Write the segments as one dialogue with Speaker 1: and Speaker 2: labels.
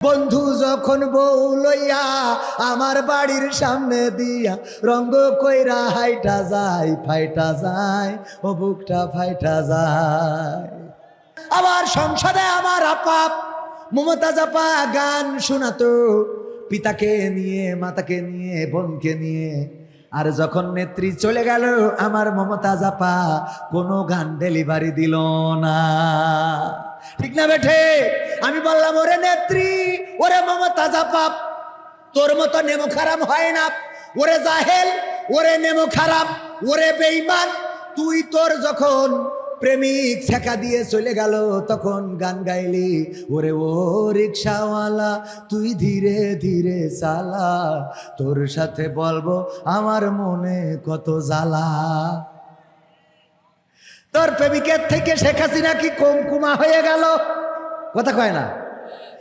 Speaker 1: বন্ধু যখন বউ লইয়া আমার বাড়ির সামনে দিয়া রঙ্গ কইরা হাইটা যায়, ফাইটা যায়, ও বুকটা ফাইটা যায়। আবার সংসদে আমার আপা মমতা জাপা গান শোনাতো, পিতাকে নিয়ে, মাতাকে নিয়ে, বোনকে নিয়ে। আর যখন নেত্রী চলে গেল, আমার মমতা জাপা কোনো গান ডেলিভারি দিল না। ঠিক না বেঠে? আমি বললাম, ওরে নেত্রী, ওরে মামা মমতাজ পাপ, তোর মতো নেমো খারাপ হয় না। ওরে জাহেল, ওরে নেমো খারাপ, ওরে বেইমান তুই তোর যখন প্রেমিক ছেকা দিয়ে চলে গেল, তখন গান গাইলি, ওরে ও রিক্সাওয়ালা, তুই ধীরে ধীরে চালা। তোর সাথে বলব, আমার মনে কত জ্বালা। তোর প্রেমিকের থেকে শেখ হাসিনা কি কম কুমা হয়ে গেল? কথা কয় না।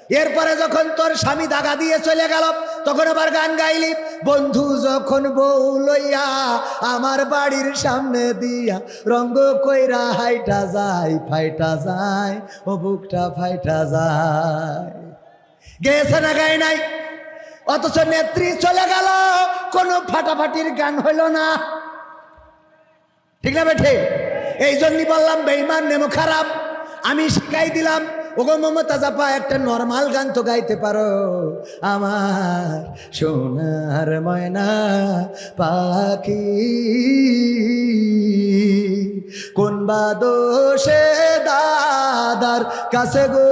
Speaker 1: এরপরে যখন তোর স্বামী দাগা দিয়ে চলে গেল, তখন আবার গান গাইলি, বন্ধু, যখন বউ লইয়া আমার বাড়ির সামনে দিয়া রঙ্গ কইরা হাইটা যায়, ফাইটা যায়, ও বুকটা ফাইটা যায়। গেছে না গাই নাই? অথচ নেত্রী চলে গেল, কোনো ফাটাফাটির গান হইল না। ঠিক না বেঠে? এই জন্যই বললাম বেইমান নেমো খারাপ। আমি শিখাই দিলাম, ওগো মমতা জাপা একটা নর্মাল গান তো গাইতে পারো। আমার সোনার ময়না পাখি, কোন বা দোষে দাদার কাছে গো?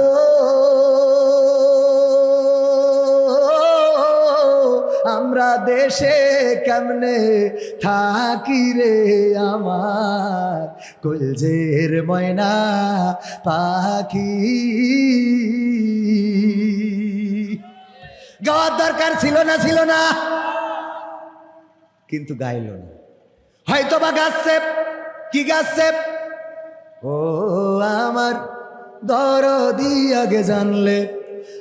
Speaker 1: আমরা দেশে কেমনে থাকি রে আমার? কলজের ময়না পাখি। গাওয়ার দরকার ছিল না ছিল না। কিন্তু গাইল না। হয়তো বা গাচ্ছে, কি গাচ্ছে? ও আমার দরদি আগে জানলে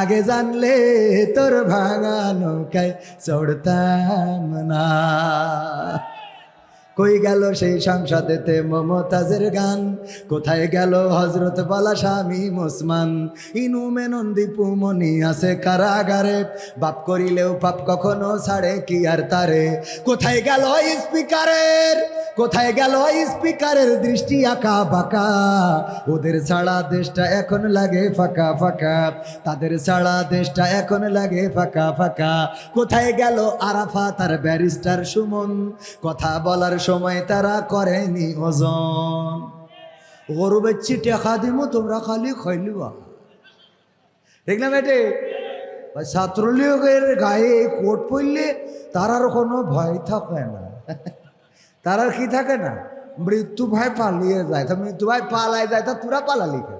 Speaker 1: আগে জানলে তোর ভাঙা নৌকায় চড়তাম না। কই গেল সেই সংসদেতে মমতাজের গান। কোথায় গেল হজরত বলা স্বামী মুসমান? ইনু মেনন্দি পুমনি আছে কারাগারে। বাপ করিলেও পাপ কখনো ছাড়ে, কি আর তারে? কোথায় গেল স্পিকারের? কোথায় গেল স্পিকারের দৃষ্টি আঁকা বাঁকা? ওদের ছাড়া দেশটা এখন লাগে ফাঁকা ফাঁকা। তাদের ছাড়া দেশটা এখন লাগে ফাঁকা ফাঁকা। কোথায় গেল আরাফা তার ব্যারিস্টার সুমন? কথা বলার সময় তারা করেনি ওজন। গরুবের বেচছি টেকা দিমু তোমরা খালি খৈলিবা বেটে? ওই ছাত্রলীগের গায়ে কোট পড়লে তার আর কোনো ভয় থাকে না। তার আর কি থাকে না? মৃত্যু ভাই পালিয়ে যায়। তা মৃত্যু ভাই পালায় যায়, তা তোরা পালালি কেন?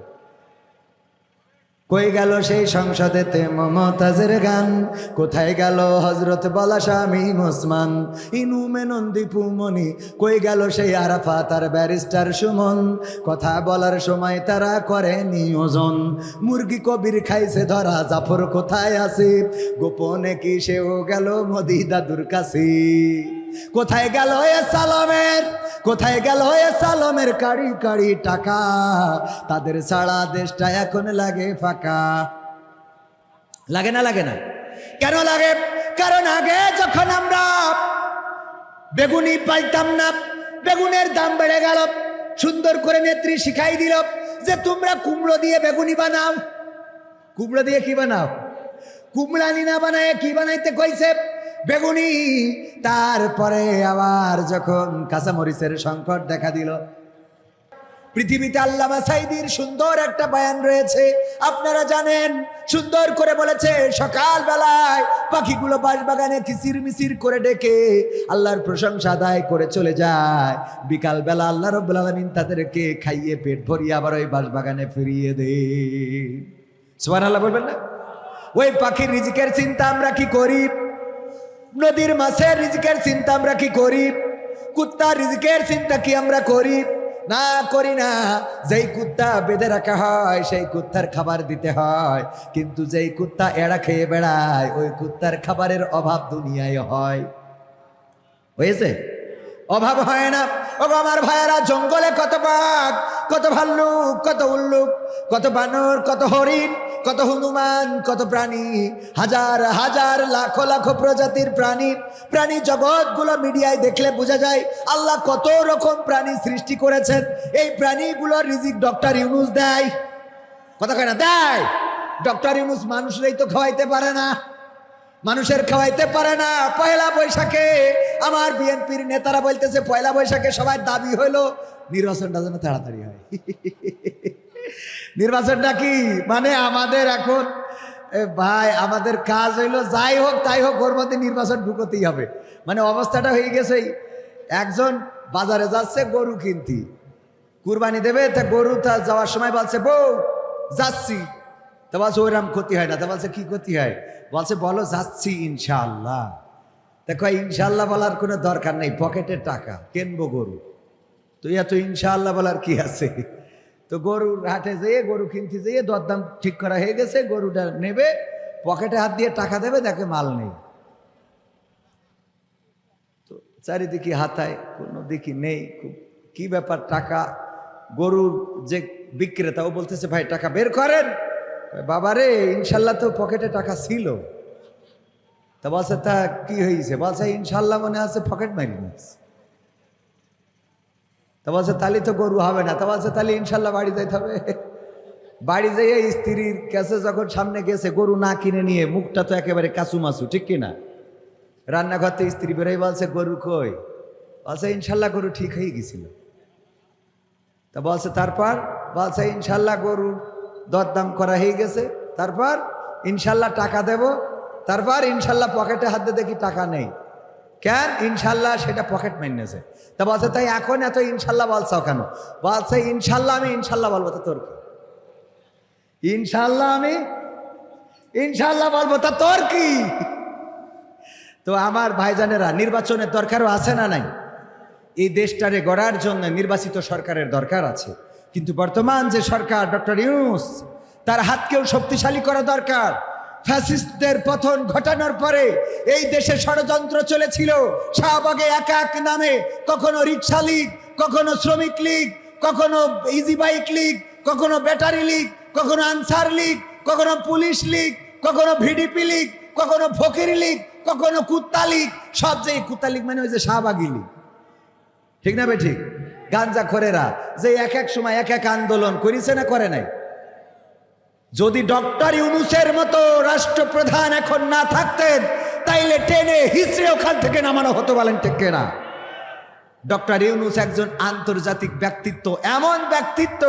Speaker 1: কই গেল সেই সংসদেতে মমতাজের গান? কোথায় গেল হজরত বলা স্বামী মুসমান? ইনু মেনন্দি পুমনি কই গেল সেই আরাফা তার ব্যারিস্টার সুমন? কথা বলার সময় তারা করে নিয়োজন। মুরগি কবির খাইছে ধরা, জাফর কোথায় আছে? গোপনে কি সেও গেল মোদি দাদুর কাছে? কোথায় গেল এ সালামের? কোথায় গেল এ সালামের কাড়ি কাড়ি টাকা? তাদের ছাড়া দেশটা এখন লাগে ফাঁকা। লাগে না লাগে না? কেন লাগে? কারণ আগে যখন আমরা বেগুনি পাইতাম না, বেগুনের দাম বেড়ে গেল। সুন্দর করে নেত্রী শিখাই দিল যে তোমরা কুমড়ো দিয়ে বেগুনি বানাও। কুমড়ো দিয়ে কি বানাও? কুমড়ানি না বানায় কি বানাইতে কইছে? বেগুনি। তারপরে আবার যখন কাঁচামরিচের সংকট দেখা দিল, পৃথিবীতে আল্লামা সাইদির সুন্দর একটা বয়ান রয়েছে। আপনারা জানেন, সুন্দর করে বলেছে সকাল বেলায় পাখিগুলো বাঁশবাগানে কিসির মিসির করে ডেকে আল্লাহর প্রশংসা আদায় করে চলে যায়। বিকাল বেলা আল্লাহ রব্বুল তাদেরকে খাইয়ে পেট ভরিয়ে আবার ওই বাঁশবাগানে ফিরিয়ে দে সোহান আল্লাহ বলবেন না? ওই পাখির রিজিকের চিন্তা আমরা কি করি? নদীর মাছের রিজিকের চিন্তা আমরা কি করি? কুত্তা রিজিকের চিন্তা কি আমরা করি? না করি না। যেই কুত্তা বেঁধে রাখা হয়, সেই কুত্তার খাবার দিতে হয়। কিন্তু যেই কুত্তা এড়া খেয়ে বেড়ায়, ওই কুত্তার খাবারের অভাব দুনিয়ায় হয়। হয়েছে? অভাব হয় না। ও আমার ভাইয়েরা, জঙ্গলে কত বাঘ, কত ভাল্লুক, কত উল্লুক, কত বানর, কত হরিণ কত হনুমান, কত প্রাণী, হাজার হাজার, লাখো লাখো প্রজাতির প্রাণী প্রাণী জগৎগুলো মিডিয়ায় দেখলে বোঝা যায় আল্লাহ কত রকম প্রাণী সৃষ্টি করেছেন। এই প্রাণীগুলোর রিজিক ডক্টর ইউনুস দেয়। কথা কয় না? দেয়। ডক্টর ইউনুস মানুষরাই তো খাওয়াইতে পারে না। মানুষের খাওয়াইতে পারে না। পয়লা বৈশাখে আমার বিএনপির নেতারা বলতেছে, পয়লা বৈশাখে সবাই দাবি হইল নির্বাচনটা যেন তাড়াতাড়ি হয়। নির্বাচনটা কি? মানে আমাদের এখন ভাই, আমাদের কাজ হইল যাই হোক, তাই হোক, ওর মধ্যে নির্বাচন ঢুকতেই হবে। মানে অবস্থাটা হয়ে গেছে, একজন বাজারে যাচ্ছে, গরু কিনতি। কুরবানি দেবে, তা গরু তা যাওয়ার সময় বলছে, বউ, যাচ্ছি। তা বলছে, ওইরকম ক্ষতি হয় না। তা বলছে, কি ক্ষতি হয়? বলছে, বলো, যাচ্ছি ইনশাআল্লাহ। দেখো ইনশাআল্লাহ বলার কোনো দরকার নেই, পকেটের টাকা, কিনবো গরু। তো এত ইনশাআল্লাহ বলার কি আছে? তো গরুর হাটে যেয়ে, গরু কিনতে যেয়ে দরদাম ঠিক করা হয়ে গেছে, গরুটা নেবে, পকেটে হাত দিয়ে টাকা দেবে, দেখে মাল নেই। তো চারিদিকে হাতায় কোনো দিকে নেই, খুব কি ব্যাপার টাকা? গরুর যে বিক্রেতা, ও বলতেছে, ভাই, টাকা বের করেন। বাবারে ইনশাল্লাহ তো পকেটে টাকা ছিল। তা বলছে, তা কি হয়েছে বলছে, ইনশাল্লাহ মনে আছে পকেট মারি নিয়েছে। তা বলছে তাহলে তো গরু হবে না। তা বলছে তাহলে ইনশাল্লাহ বাড়ি যাইতে হবে। বাড়ি যাইয়ে স্ত্রীর কাছে যখন সামনে গেছে, গরু না কিনে নিয়ে মুখটা তো একেবারে কাঁচু মাসু ঠিক কিনা? রান্নাঘর থেকে স্ত্রী বেরোয় বলছে, গরু কই? বলছে, ইনশাল্লাহ গরু ঠিক হয়ে গেছিল। তা বলছে, তারপর? বলছে, ইনশাল্লাহ গরু দরদাম করা হয়ে গেছে। তারপর? ইনশাল্লাহ টাকা দেব। তারপর? ইনশাল্লাহ পকেটে হাত দেখি টাকা নেই। কেন? ইনশাল্লাহ সেটা পকেট মাইনেছে তা বলছে তাই এখন এত ইনশাল্লাহ বলছাও কেন? বলছে, ইনশাল্লাহ আমি ইনশাল্লাহ বলব। তা তোর কি? ইনশাল্লাহ আমি ইনশাল্লাহ বলব, তা তোর কি? তো আমার ভাইজানেরা, নির্বাচনের দরকারও আছে না নাই? এই দেশটারে গড়ার জন্য নির্বাচিত সরকারের দরকার আছে। কিন্তু বর্তমান যে সরকার, ডক্টর ইউনুস, তার হাতকেও শক্তিশালী করা দরকার। ফ্যাসিস্টদের পতন ঘটানোর পরে এই দেশে ষড়যন্ত্র চলেছিল। শাহবাগে এক এক নামে কখনো রিক্সা লীগ, কখনো শ্রমিক লীগ, কখনো ইজি বাইক লীগ, কখনো ব্যাটারি লীগ, কখনো আনসার লীগ, কখনো পুলিশ লীগ, কখনো ভিডিপি লীগ, কখনো ফকির লীগ, কখনো কুত্তা লীগ, সব যে কুত্তা লীগ মানে ওই যে শাহবাগি লীগ। ঠিক না বে ঠিক? গাঞ্জা খোরেরা যে এক এক সময় এক এক আন্দোলন করেছে না করে নাই? যদি ডক্টর ইউনুসের মতো রাষ্ট্রপ্রধান এখন না থাকতেন, তাইলে টেনে হিসড়ে ওখান থেকে নামানো হতো বলেন ঠিক না ডক্টর ইউনুস একজন আন্তর্জাতিক ব্যক্তিত্ব, এমন ব্যক্তিত্ব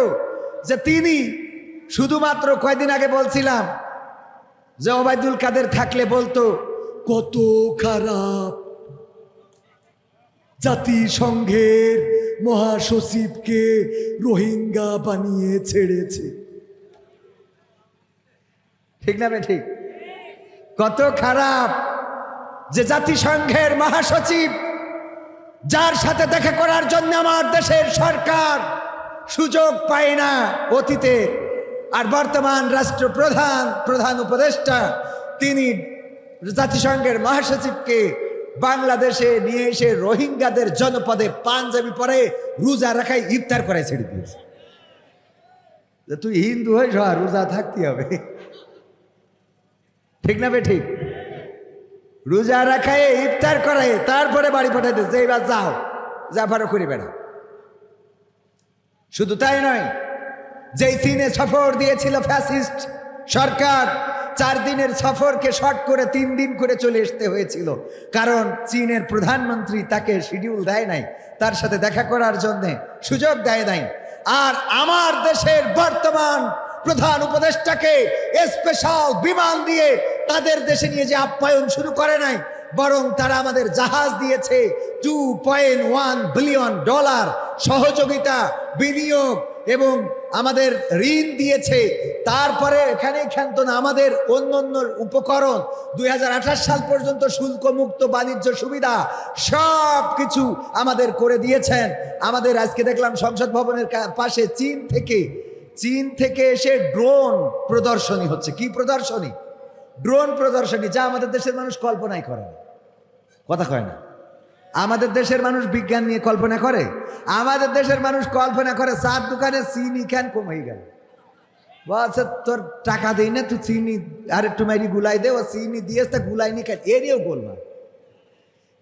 Speaker 1: যে তিনি শুধুমাত্র কয়দিন আগে বলছিলাম যে ওবায়দুল কাদের থাকলে বলতো, কত খারাপ জাতিসংঘের মহাসচিবকে রোহিঙ্গা বানিয়ে ছেড়েছে। ঠিক না ঠিক? কত খারাপ যে জাতিসংঘের মহাসচিব, যার সাথে দেখা করার জন্য আমার দেশের সরকার সুযোগ পায় না অতীতে। আর বর্তমান রাষ্ট্রপ্রধান, প্রধান উপদেষ্টা, তিনি জাতিসংঘের মহাসচিবকে বাংলাদেশে নিয়ে এসে রোহিঙ্গাদের জনপদে পাঞ্জাবি পরে রোজা রাখায় ইফতার করায় ছেড়ে দিয়েছে। তুই হিন্দু হয়ে রোজা থাকতে হবে। ঠিক না ঠিক? রোজা রাখায় ইফতার করায় তারপরে বাড়ি পাঠাই দিচ্ছে এইবার যাও, যা পারো করে বেড়া শুধু তাই নয়, যেই চীনে সফর দিয়েছিল ফ্যাসিস্ট সরকার, চার দিনের সফরকে শর্ট করে তিন দিন করে চলে আসতে হয়েছিল। কারণ চীনের প্রধানমন্ত্রী তাকে শিডিউল দেয় নাই, তার সাথে দেখা করার জন্য সুযোগ দেয় নাই। আর আমার দেশের বর্তমান প্রধান উপদেষ্টাকে স্পেশাল বিমান দিয়ে তাদের দেশে নিয়ে যে আপ্যায়ন শুরু করে নাই, বরং তারা আমাদের জাহাজ দিয়েছে two point one billion dollar সহযোগিতা, বিনিয়োগ এবং আমাদের ঋণ দিয়েছে। তারপরে এখানে ক্ষান্ত না, আমাদের অন্য অন্য উপকরণ, দুই হাজার আঠাশ সাল পর্যন্ত শুল্ক মুক্ত বাণিজ্য সুবিধা সব কিছু আমাদের করে দিয়েছেন। আমাদের আজকে দেখলাম সংসদ ভবনের পাশে চীন থেকে চীন থেকে এসে ড্রোন প্রদর্শনী হচ্ছে। কি প্রদর্শনী? ড্রোন প্রদর্শনী, যা আমাদের দেশের মানুষ কল্পনাই করে কথা কয় না। আমাদের দেশের মানুষ বিজ্ঞান নিয়ে কল্পনা করে, আমাদের দেশের মানুষ কল্পনা করে, চার দোকানে চিনি কেন কমে গেল? বলছে, তোর টাকা দেই না, তুই চিনি আর একটু মারি গুলাই দে, ও চিনি দিয়েস তা গুলাই নি কেন এরিও গোলমা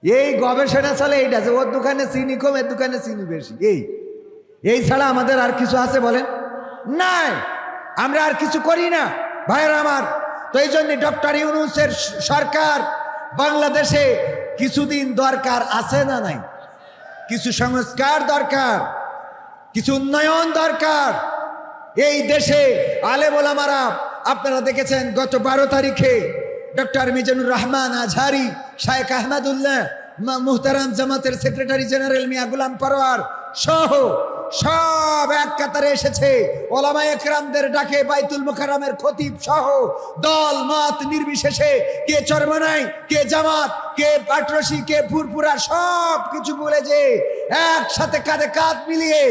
Speaker 1: এই গবেষণা চলে এইটা যে, ওর দোকানে চিনি কম, এর দোকানে চিনি বেশি। এই এই ছাড়া আমাদের আর কিছু আছে বলেন? নাই, আমরা আর কিছু করি না। ভাইয়ের আমার তো এই জন্য ডক্টর ইউনুসের সরকার বাংলাদেশে কিছুদিন দরকার আছে না নাই? কিছু সংস্কার দরকার, কিছু উন্নয়ন দরকার। এই দেশে আলেম ওলামারা, আপনারা দেখেছেন গত বারো তারিখে ডক্টর মিজানুর রহমান আজহারি, শায়েখ আহমদুল্লাহ মুহতারাম জামাতের সেক্রেটারি জেনারেল মিয়া গুলাম পরোয়ার সহ সব এক কাতারে এসেছে। ওলামা একরামদের ডাকে বাইতুল মুকাররমের খতিব সহ দল মত নির্বিশেষে কে চরমনাই, কে জামাত, কে পাটরসি, কে ফুরফুরা সব কিছু বলে যে একসাথে কাঁধে কাঁধ মিলিয়ে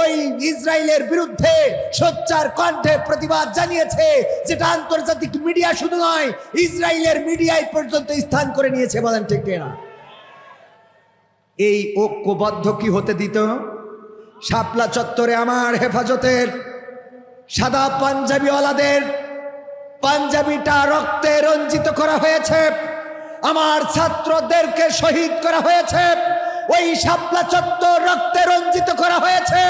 Speaker 1: ওই ইসরায়েলের বিরুদ্ধে সোচ্চার কণ্ঠে প্রতিবাদ জানিয়েছে, যেটা আন্তর্জাতিক মিডিয়া শুধু নয়, ইসরায়েলের মিডিয়ায় পর্যন্ত স্থান করে নিয়েছে বলেন ঠিক না এই ঐক্যবদ্ধ কি হতে দিত? শাপলা চত্বরে আমার হেফাজতের, সাদা পাঞ্জাবিওয়ালাদের, পাঞ্জাবিটা রক্তে রঞ্জিত করা হয়েছে, আমার ছাত্রদেরকে শহীদ করা হয়েছে, ওই শাপলা চত্বর রক্তে রঞ্জিত করা হয়েছে।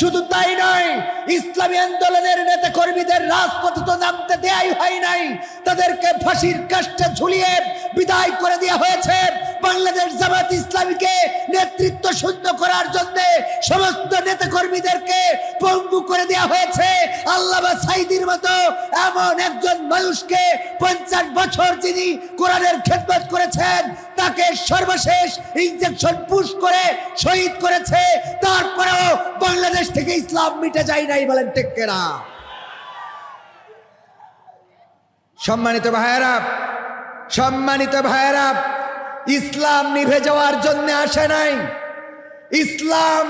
Speaker 1: শুধু তাই নয়, ইসলামী আন্দোলনের নেতা কর্মীদের রাজপথে তো নামতে দেয়াই হয় নাই, তাদেরকে ফাঁসির কাষ্টে ঝুলিয়ে বিদায় করে দেওয়া হয়েছে। বাংলাদেশ জামাত ইসলামীকে নেতৃত্ব শূন্য করার জন্য সমস্ত নেতা কর্মীদেরকে পঙ্গু করে দেওয়া হয়েছে। আল্লামা সাইদির মতো এমন একজন মানুষকে পঞ্চাশ বছর যিনি কোরআনের খেদমত করেছেন, তাকে সর্বশেষ ইনজেকশন পুশ করে শহীদ করেছে। তারপরেও বাংলাদেশ থেকে ইসলাম মিটে যায় নাই বলেন টেক্কেরা সম্মানিত ভাইয়েরা সম্মানিত ভাইয়েরা ইসলাম নিভে যাওয়ার জন্য আসে নাই। ইসলাম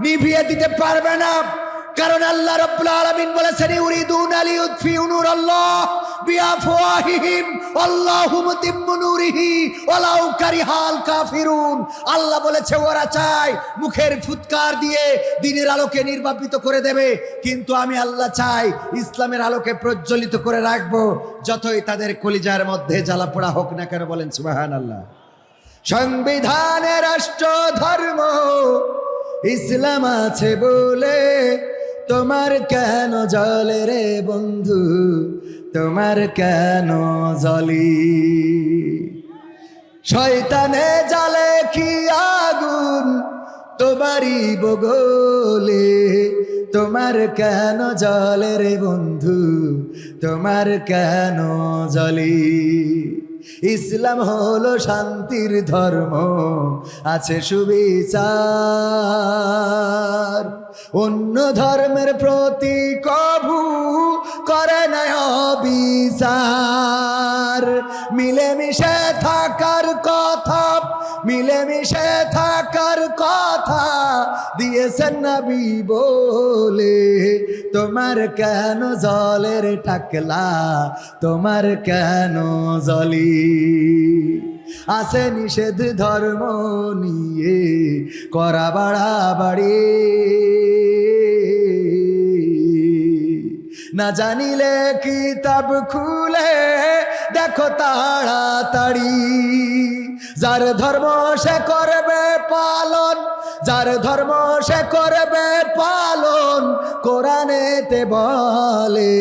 Speaker 1: নিভিয়ে দিতে পারবে না। কারণ আল্লাহ রাব্বুল আলামিন বলেছেন, ইউরিদুন আলি ইউতফিউ নূরাল্লাহ বিআফওয়াহিহিম, আল্লাহু মুতিম্মু নূরিহি, ওয়ালাউ কারিহাল কাফিরুন। আল্লাহ বলেছে, ওরা চায় মুখের ফুৎকার দিয়ে দিনের আলোকে নির্বাপিত করে দেবে, কিন্তু আমি আল্লাহ চাই ইসলামের আলোকে প্রজ্বলিত করে রাখব। যতই তাদের কলিজার মধ্যে জ্বালা পোড়া হোক না কেন বলেন, সুবহানাল্লাহ। সংবিধানে রাষ্ট্র, ধর্ম, ইসলাম আছে বলে তোমার কেন জলে রে বন্ধু? তোমার কেন জলি? শয়তানে জালে কি আগুন তোমারই বগলে? তোমার কেন জলে রে বন্ধু? তোমার কেন জলি? ইসলাম হলো শান্তির ধর্ম, আছে সুবিচার। অন্য ধর্মের প্রতি কভু করে না বিচার মিলেমিশে থাকার কথা, মিলেমিশে থাকার কথা। দিয়েছেন নবী বলে, তোমার কেন জলের টাকলা? তোমার কেন জলি? আছে নিষেধ ধর্ম নিয়ে, করা বাড়াবাড়ি। না জানিলে কিতাব খুলে, দেখো তাড়াতাড়ি। যার ধর্ম সে করবে পালন যার ধর্ম সে করবে পালন, কোরআনেতে বলে,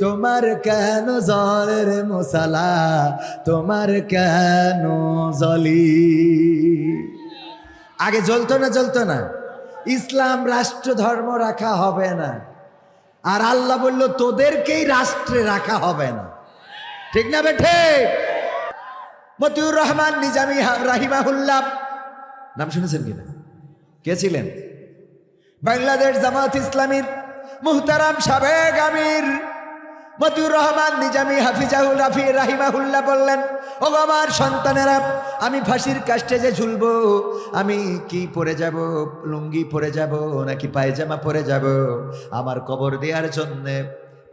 Speaker 1: তোমার কেন জলের মশালা? তোমার কেন জলি? আগে জ্বলতো না জ্বলতো না। ইসলাম রাষ্ট্র ধর্ম রাখা হবে না। আর আল্লাহ বলল, তোদেরকেই রাষ্ট্রে রাখা হবে না। ঠিক না বেঠে মতিউর রহমান নিজামি রাহিমাহুল্লাহ। নাম শুনেছেন কিনা? কে ছিলেন? বাংলাদেশ জামাত ইসলামীর মুহতারাম সাবেক আমির মতিউর রহমান, নিজামী হাফিজাহুল রাফি রাহিমাহুল্লাহ বললেন ও আমার সন্তানেরা, আমি ফাঁসির কাষ্টে যে ঝুলবো, আমি কি পরে যাব? লুঙ্গি পরে যাব নাকি পায়জামা পরে যাব? আমার কবর দেওয়ার জন্যে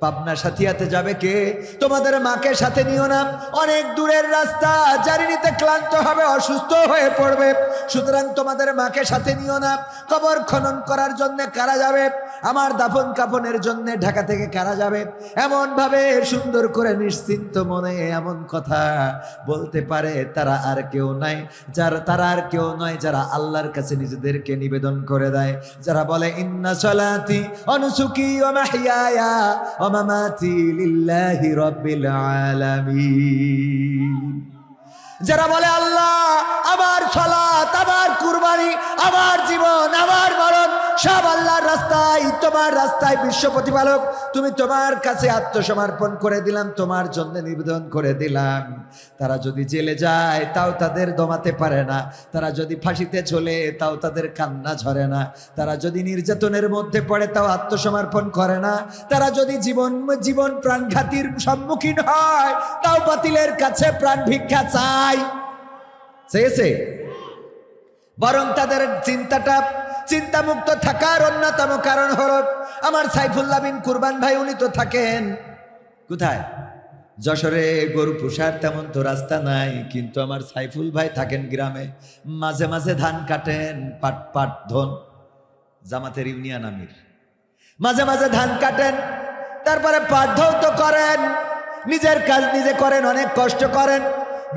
Speaker 1: পাবনা সাথিয়াতে যাবে কে? তোমাদের মাকে সাথে নিও না। অনেক দূরের রাস্তা, জার্নিতে ক্লান্ত হবে, অসুস্থ হয়ে পড়বে। সুতরাং তোমাদের মাকে সাথে নিও না। কবর খনন করার জন্য কারা যাবে? আমার দাফন কাফনের জন্য ঢাকা থেকে কারা যাবে? এমন ভাবে সুন্দর করে নিশ্চিন্ত মনে এমন কথা বলতে পারে তারা আর কেউ নাই। যারা তারা আর কেউ নয়, যারা আল্লাহর কাছে নিজেদেরকে নিবেদন করে দেয়। যারা বলে, ইন্না সলাতি অনুসুকি ও যারা বলে, আল্লাহ, আমার সালাত, আমার কুরবানি, আমার জীবন, আমার মরণ সব আল্লাহর রাস্তায়, তোমার রাস্তায় বিশ্ব প্রতিপালক। তুমি তোমার কাছে আত্মসমর্পণ করে দিলাম, তোমার জন্য নিবেদন করে দিলাম। তারা যদি জেলে যায়, তাও তাদের দমাতে পারে না। তারা যদি ফাঁসিতে চলে তাও তাদের কান্না ঝরে না। তারা যদি নির্যাতনের মধ্যে পড়ে, তাও আত্মসমর্পণ করে না। তারা যদি জীবন জীবন প্রাণঘাতীর সম্মুখীন হয়, তাও বাতিলের কাছে প্রাণ ভিক্ষা চায়। চেয়েছে? বরং তাদের চিন্তাটা চিন্তামুক্ত থাকার অন্যতম কারণ হলো আমার সাইফুল্লাহ বিন কুরবান ভাই, উনি তো থাকেন। কোথায়? যশোরে গরু পুষার তেমন তো রাস্তা নাই, কিন্তু আমার সাইফুল ভাই থাকেন গ্রামে। মাঝে মাঝে ধান কাটেন, পাট পাট ধন, জামাতের ইউনিয়ন আমির। মাঝে মাঝে ধান কাটেন, তারপরে পাঠধৌত করেন। নিজের কাজ নিজে করেন, অনেক কষ্ট করেন।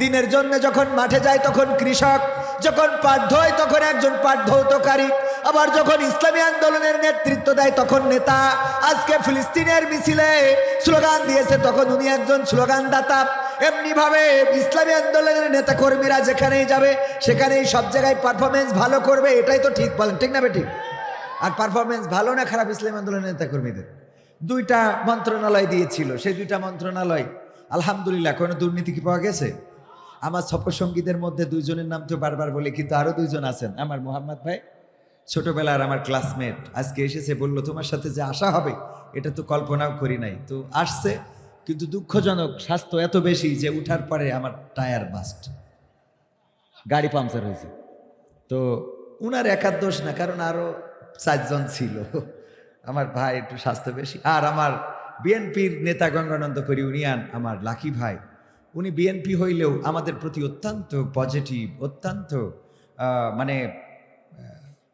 Speaker 1: দিনের জন্য যখন মাঠে যায় তখন কৃষক, যখন পাট ধোয় তখন একজন পাঠধৌতকারী আবার যখন ইসলামী আন্দোলনের নেতৃত্ব দেয়, তখন নেতা আজকে ফিলিস্তিনের মিছিলে স্লোগান দিয়েছে, তখন উনি একজন স্লোগানদাতা। এমনি ভাবে ইসলামী আন্দোলনের নেতা কর্মীরা যেখানেই যাবে, সেখানেই সব জায়গায় পারফরমেন্স ভালো করবে, এটাই তো ঠিক বলেন, ঠিক না বেটি? আর পারফরমেন্স ভালো না খারাপ ইসলামী আন্দোলনের নেতা কর্মীদের দুইটা মন্ত্রণালয় দিয়েছিল, সেই দুইটা মন্ত্রণালয়, আলহামদুলিল্লাহ, কোনো দুর্নীতি কি পাওয়া গেছে? আমার সঙ্গীদের মধ্যে দুইজনের নাম তো বারবার বলি, কিন্তু আরও দুইজন আছেন, আমার মোহাম্মদ ভাই। ছোটবেলার আমার ক্লাসমেট আজকে এসেছে, বলল, তোমার সাথে যে আসা হবে, এটা তো কল্পনাও করি নাই। তো আসছে, কিন্তু দুঃখজনক স্বাস্থ্য এত বেশি যে উঠার পরে আমার টায়ার বাস্ট গাড়ি পাংচার হয়েছে। তো উনার একার দোষ না, কারণ আরও চারজন ছিল। আমার ভাই একটু স্বাস্থ্য বেশি, আর আমার বিএনপির নেতা গঙ্গানন্দ করি উনিয়ান আমার লাকি ভাই, উনি বিএনপি হইলেও আমাদের প্রতি অত্যন্ত পজিটিভ অত্যন্ত মানে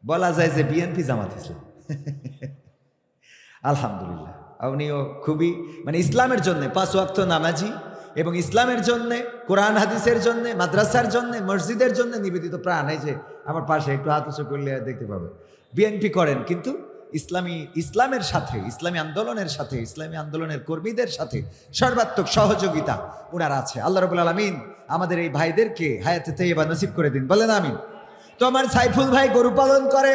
Speaker 1: বলা যায় যে বিএনপি জামাত ইসলাম। আলহামদুলিল্লাহ। উনিও খুবই মানে ইসলামের জন্য, পাঁচ ওয়াক্ত নামাজি এবং ইসলামের জন্য, কোরআন, হাদিসের জন্য, মাদ্রাসার জন্য, মসজিদের জন্য নিবেদিত প্রাণ। এই যে আমার পাশে একটু হাত উঁচু করলে দেখতে পাবে। বিএনপি করেন, কিন্তু ইসলামী, ইসলামের সাথে, ইসলামী আন্দোলনের সাথে, ইসলামী আন্দোলনের কর্মীদের সাথে সর্বাত্মক সহযোগিতা ওনার আছে। আল্লাহ রবুল আলমিন আমাদের এই ভাইদেরকে হায়াতে তেবা নসিব করে দিন। বলেন আমিন। তো আমার সাইফুল ভাই গরু পালন করে।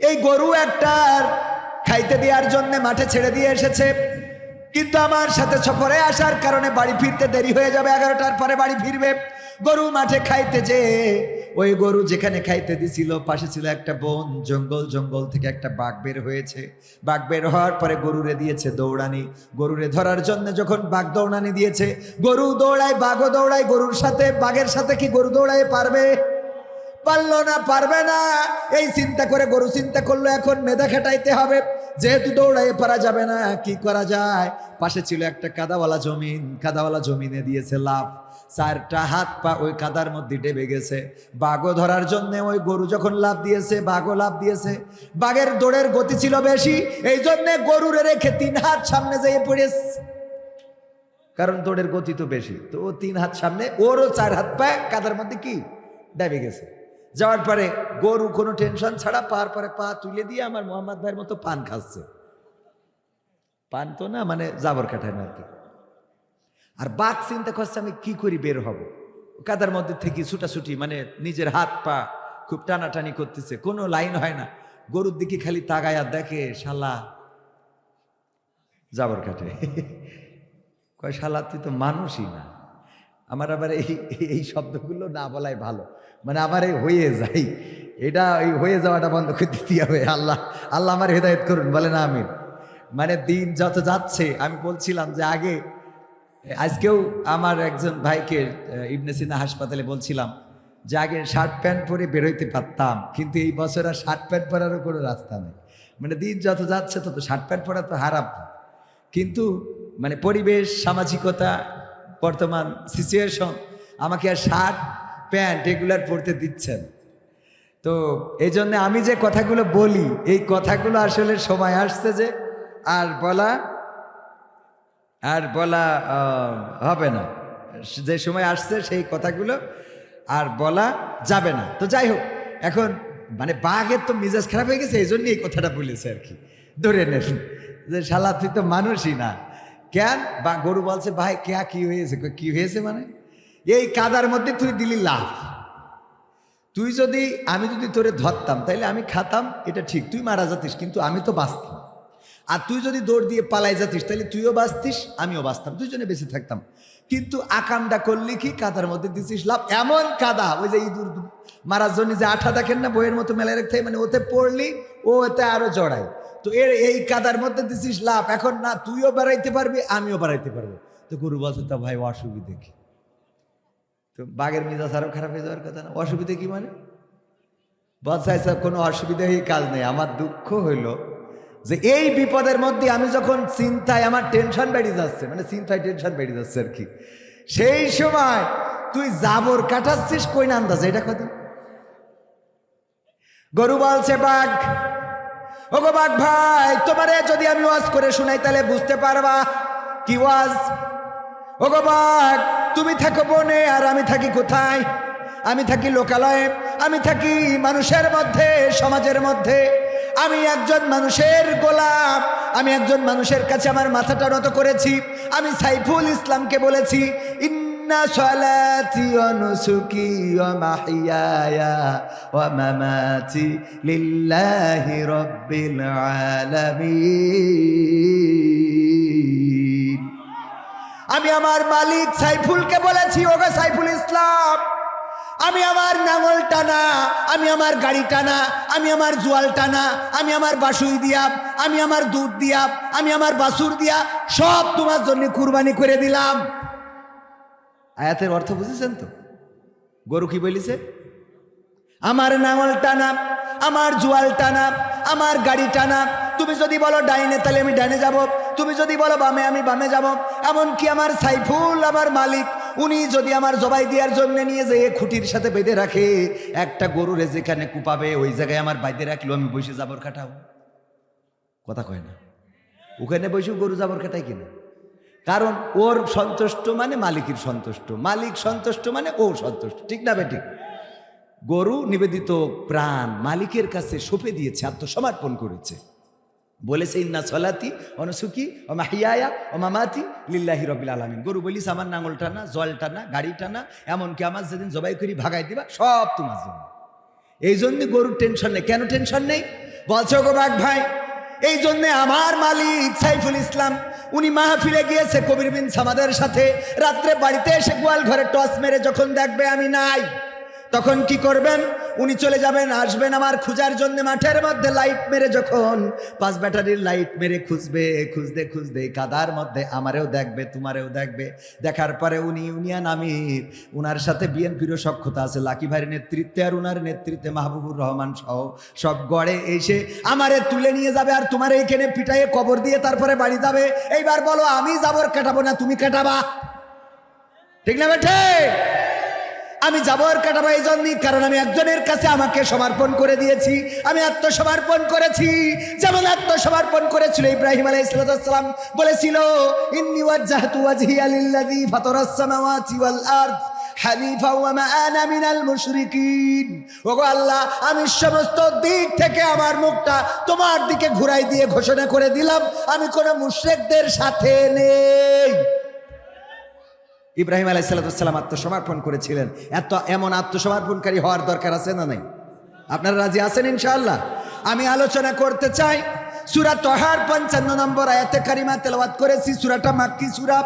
Speaker 1: এই গরু একটা খাইতে দেওয়ার জন্য মাঠে ছেড়ে দিয়ে এসেছে। কিন্তু আমার সাথে সফরে আসার কারণে বাড়ি ফিরতে দেরি হয়ে যাবে, এগারোটার পরে বাড়ি ফিরবে। গরু মাঠে খাইতে যে ওই গরু যেখানে খাইতে দিছিল, পাশে ছিল একটা বন, জঙ্গল জঙ্গল থেকে একটা বাঘ বের হয়েছে। বাঘ বের হওয়ার পরে গরুরে দিয়েছে দৌড়ানি। গরুরে ধরার জন্য যখন বাঘ দৌড়ানি দিয়েছে, গরু দৌড়ায়, বাঘও দৌড়ায়, গরুর সাথে, বাঘের সাথে কি গরু দৌড়ায় পারবে? পারল না, পারবে না। এই চিন্তা করে গরু চিন্তা করল, এখন মেধা খাটাইতে হবে। যেহেতু দৌড়াই পারা যাবে না, কি করা যায়? পাশে ছিল একটা কাদাওয়ালা জমিন, কাদাওয়ালা জমিনে দিয়েছে লাভ চারটা হাত পা ওই কাদার মধ্যে ডেবে গেছে। বাঘও ধরার জন্য ওই গরু যখন লাভ দিয়েছে, বাঘও লাভ দিয়েছে। বাঘের দৌড়ের গতি ছিল বেশি, এই জন্যে গরুরে রেখে তিন হাত সামনে যেয়ে পড়েছে। কারণ দৌড়ের গতি তো বেশি, তো ও তিন হাত সামনে, ওরও চার হাত পা কাদার মধ্যে কি? ডেবে গেছে। যাওয়ার পরে গরু কোনো টেনশন ছাড়া পার পরে পা তুলে দিয়ে আমার মোহাম্মদ ভাইয়ের মতো পান খাচ্ছে। পান তো না মানে জাবর কাটায় না আর কি। আর বাঘ চিন্তা করছে আমি কি করি বের হব। কাদার মধ্যে থেকে ছুটাছুটি মানে নিজের হাত পা খুব টানাটানি করতেছে, কোনো লাইন হয় না। গরুর দিকে খালি তাগায়া দেখে, শালা, জাবর কাটে। কয়, শালা, তুই তো মানুষই না। আমার আবার এই এই শব্দগুলো না বলাই ভালো। মানে আমার এই হয়ে যাই এটা এই হয়ে যাওয়াটা বন্ধ করে দিতে হবে, আল্লাহ আল্লাহ আমার হেদায়ত করুন বলে না আমিন। মানে দিন যত যাচ্ছে, আমি বলছিলাম যে আগে, আজকেও আমার একজন ভাইকে ইবনে সিনা হাসপাতালে বলছিলাম যে আগে শার্ট প্যান্ট পরে বেরোইতে পারতাম, কিন্তু এই বছর আর শার্ট প্যান্ট পরারও কোনো রাস্তা নেই। মানে দিন যত যাচ্ছে, তত শার্ট প্যান্ট পরা তো হারাপ কিন্তু মানে পরিবেশ, সামাজিকতা, বর্তমান সিচুয়েশন আমাকে আর শার্ট প্যান্ট এগুলার পরতে দিচ্ছেন। তো এই জন্য আমি যে কথাগুলো বলি, এই কথাগুলো আসলে সময় আসছে যে আর বলা আর বলা হবে না। যে সময় আসছে সেই কথাগুলো আর বলা যাবে না। তো যাই হোক, এখন মানে বাঘের তো মেজাজ খারাপ হয়ে গেছে এই জন্য এই কথাটা বলেছে আর কি। ধরে নেন, যে শালা তুই তো মানুষই না। কেন? বা গরু বলছে, ভাই কেয়া কি হয়েছে? কি হয়েছে মানে? এই কাদার মধ্যে তুই দিলি লাভ তুই যদি, আমি যদি তোরে ধরতাম, তাইলে আমি খাতাম, এটা ঠিক, তুই মারা যাতিস, কিন্তু আমি তো বাঁচতাম। আর তুই যদি দৌড় দিয়ে পালাই যাতিস তাহলে তুইও বাঁচতিস, আমিও বাঁচতাম দুজনে বেঁচে থাকতাম। কিন্তু আকামটা করলি কি, কাদার মধ্যে দিছিস লাভ এমন কাদা, ওই যে ইঁদুর মারার জন্য যে আঠা দেখেন না, বইয়ের মতো মেলায় রাখতে মানে ওতে পড়লি ও ওতে আরও জড়ায়। তো এর এই কাদার মধ্যে দিছিস লাভ এখন না, তুইও বেড়াইতে পারবি, আমিও বেড়াইতে পারব। তো গরু বলছে, তা ভাই, অসুবিধে কি? তো বাঘের মিজাজ আরও খারাপ হয়ে যাওয়ার কথা না? অসুবিধে কি মানে? বলসাই সাহেব, কোনো অসুবিধা হয়ে কাজ নেই। আমার দুঃখ হইল যে এই বিপদের মধ্যে আমি যখন চিন্তায়, আমার টেনশন বেড়ে যাচ্ছে মানে চিন্তায় টেনশন বেড়ে যাচ্ছে আর কি। সেই সময় তুই জাবর কাটাচ্ছিস কই না আন্দাজ, এটা কথা গরু বলছে, বাঘ ও গো বাঘ ভাই, তোমারে যদি আমি ওয়াজ করে শুনাই, তাহলে বুঝতে পারবা কি ওয়াজ? ও গো বাঘ তুমি থাকো বনে আর আমি থাকি কোথায়? আমি থাকি লোকালয়ে, আমি থাকি মানুষের মধ্যে, সমাজের মধ্যে। আমি একজন মানুষের গোলাম, আমি একজন মানুষের কাছে আমার মাথাটা নত করেছি। আমি সাইফুল ইসলামকে বলেছি লিল্লাহি রব্বিল আলামিন। আমি আমার মালিক সাইফুলকে বলেছি, ওগো সাইফুল ইসলাম, আমি আমার নাঙল টানা, আমি আমার গাড়ি টানা, আমি আমার জোয়াল টানা, আমি আমার বাসুই দিয়া, আমি আমার দুধ দিয়া, আমি আমার বাসুর দিয়া সব তোমার জন্য কুরবানি করে দিলাম। আয়াতের অর্থ বুঝেছেন তো? গরু কি বলিছে? আমার নাঙল টানা, আমার জোয়াল টানা, আমার গাড়ি টানা, তুমি যদি বলো ডাইনে তাহলে আমি ডাইনে যাব, তুমি যদি বলো বামে আমি বামে যাব এমনকি আমার সাইফুল, আমার মালিক, উনি যদি আমার জবাই দেওয়ার জন্য নিয়ে যেয়ে খুঁটির সাথে বেঁধে রাখে, একটা গরুরে যেখানে কুপাবে, ওই জায়গায় আমার বাইতে রাখল, আমি বসে জাবর কাটাবো কথা কয় না। ওখানে বসে গরু জাবর কাটাই কিনা? কারণ ওর সন্তুষ্ট মানে মালিকের সন্তুষ্ট, মালিক সন্তুষ্ট মানে ও সন্তুষ্ট, ঠিক না বেঠিক গরু নিবেদিত প্রাণ মালিকের কাছে সঁপে দিয়েছে, আত্মসমর্পণ করেছে। বলেছে ইন্না সলাতি অনসুকি ও মাহিয়ায়া ও মামাতি লিল্লাহি রবিল আলমিন। গরু বলিস আমার নাঙল টানা, জল টানা, গাড়ি টানা, এমনকি আমার যেদিন জবাই করি, ভাগাই দিবা, সব তোমার জন্য। এই জন্য গরুর টেনশন নেই। কেন টেনশন নেই? বলছো গো বাঘ ভাই, এই জন্যে আমার মালিক সাইফুল ইসলাম, উনি মাহফিলে গিয়েছে কবির বিন সামাদের সাথে। রাত্রে বাড়িতে এসে গোয়াল ঘরে টস মেরে যখন দেখবে আমি নাই তখন কি করবেন? উনি চলে যাবেন, আসবেন আমার খুঁজার জন্য মাঠের মধ্যে লাইট মেরে যখন পাঁচ ব্যাটারির লাইট মেরে খুঁজবে, খুঁজতে খুঁজতে কাদার মধ্যে আমারেও দেখবে, তোমারেও দেখবে। দেখার পরে উনি ইউনিয়ন আমির, উনার সাথে বিএনপিরও সক্ষতা আছে, লাকি ভাইয়ের নেতৃত্বে আর উনার নেতৃত্বে মাহবুবুর রহমান সহ সব গড়ে এসে আমারে তুলে নিয়ে যাবে আর তোমার এইখানে পিটাইয়ে কবর দিয়ে তারপরে বাড়ি যাবে। এইবার বলো, আমি যাবর কাটাবো না, তুমি কাটাবা। ঠিক না বেঠে? আমি যাবর কাটাবো এই জন্যই কারণ আমি একজনের কাছে আমাকে সমর্পণ করে দিয়েছি। আমি আত্মসমর্পণ করেছি। যেমন আত্মসমর্পণ করেছিল ইব্রাহিম আলাইহিসসালাম বলেছিল, ইন্নি ওয়াজ্জাহতু ওয়াজহিয়া লিল্লাযী ফাতারাস সামাওয়াতি ওয়াল আরদ হানিফা ওয়া মা আনা মিনাল মুশরিকিন। আল্লাহ, আমি সমস্ত দিক থেকে আমার মুখটা তোমার দিকে ঘুরাই দিয়ে ঘোষণা করে দিলাম, আমি কোনো মুশরিকদের সাথে নেই। ইব্রাহিম আলাই সাল্লাম আত্মসমর্পণ করেছিলেন। এত এমন আত্মসমর্পণকারী হওয়ার দরকার আছে না নাই? আপনারা রাজি আছেন ইনশাল্লাহ আমি আলোচনা করতে চাই সুরা তহার পঞ্চান্ন নম্বর আয়াতে কারিমা তেলাওয়াত করেছি। সুরাটা মাক্কি সুরা।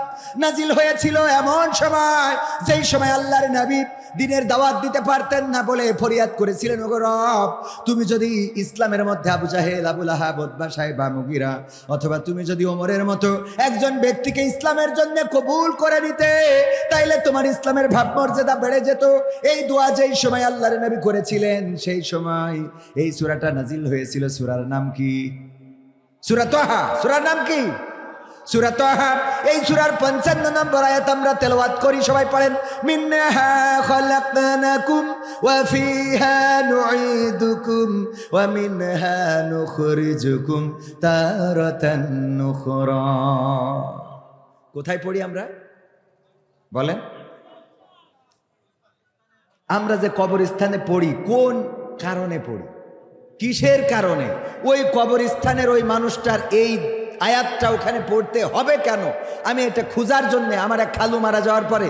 Speaker 1: নাজিল হয়েছিল এমন সময়, যেই সময় আল্লাহর নবী দিনের দাওয়াত দিতে পারতেন না বলে ফরিয়াদ করেছিলেন, ওগো রব, তুমি যদি ইসলামের মধ্যে আবু জাহেল আবুল আহাব ওতবা সাহেব, মুগিরা, অথবা তুমি যদি ওমরের মতো একজন ব্যক্তিকে ইসলামের জন্য কবুল করে নিতে, তাইলে তোমার ইসলামের ভাবমর্যাদা বেড়ে যেত। এই দোয়া যেই সময় আল্লাহর নবী করেছিলেন, সেই সময় এই সুরাটা নাজিল হয়েছিল। সূরার নাম কি? সূরা তাহা, সূরার নাম কি? সূরা তাহা, এই সূরার 55 নম্বর আয়াত আমরা তেলাওয়াত করি, সবাই পড়েন। নুখরা। কোথায় পড়ি আমরা? বলেন। আমরা যে কবরস্থানে পড়ি, কোন কারণে পড়ি? কিসের কারণে? ওই কবরস্থানের ওই মানুষটার এই আয়াতটা ওখানে পড়তে হবে কেন? আমি এটা খোঁজার জন্য আমার এক খালু মারা যাওয়ার পরে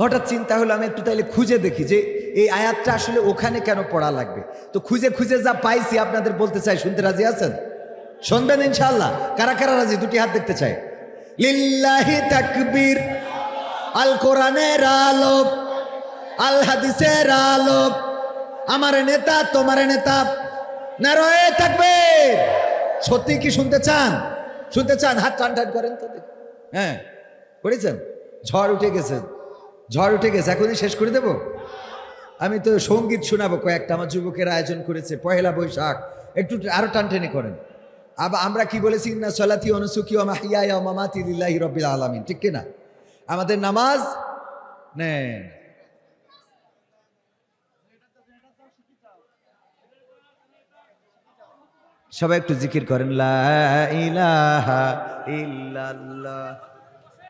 Speaker 1: হঠাৎ চিন্তা হলো, আমি একটু তাইলে খুঁজে দেখি যে এই আয়াতটা আসলে ওখানে কেন পড়া লাগবে? তো খুঁজে খুঁজে যা পাইছি, আপনাদের বলতে চাই, শুনতে রাজি আছেন? শুনবেন ইনশাল্লাহ কারা কারা রাজি? দুটি হাত দেখতে চাই। লিল্লাহি তাকবীর আল কোরআনের আলোক আল হাদিসের আলোক। আমার নেতা, তোমার নেতা নারয়ে থাকবে। সত্যি কি শুনতে চান? শুনতে চান? হাত টান টান করেন তো হ্যাঁ করেছেন? ঝড় উঠে গেছে। ঝড় উঠে গেছে। এখনই শেষ করে দেব? আমি তো সংগীত শোনাবো কয়েকটা। আমার যুবকের আয়োজন করেছে। পহেলা বৈশাখ। একটু আরও টান টেনে করেন। আবার আমরা কি বলেছি? না সলাতি অনুসুকি মাহিয়া মামাতি লিল্লাহি রব্বিল আলামিন। ঠিক কিনা আমাদের নামাজ? নেন। সবাই একটু জিকির করেন লা ইলাহা ইল্লাল্লাহ।